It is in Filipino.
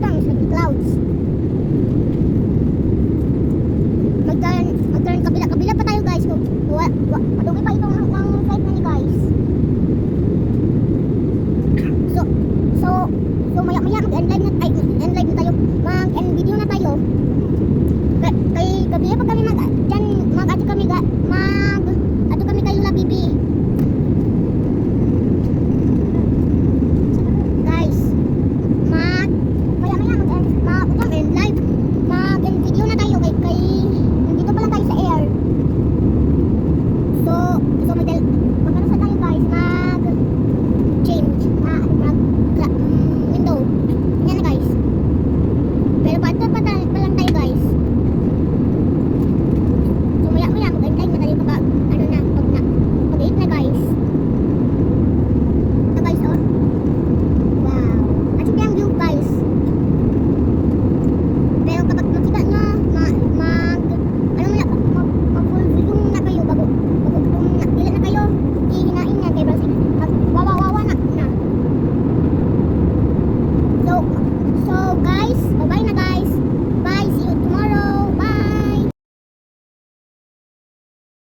lang sa clouds. Mag-turn, mag-turn kabila. Kabila pa tayo guys. Padugi pa itong ang flight na ni guys. So, so, so maya maya mag-end line na, ay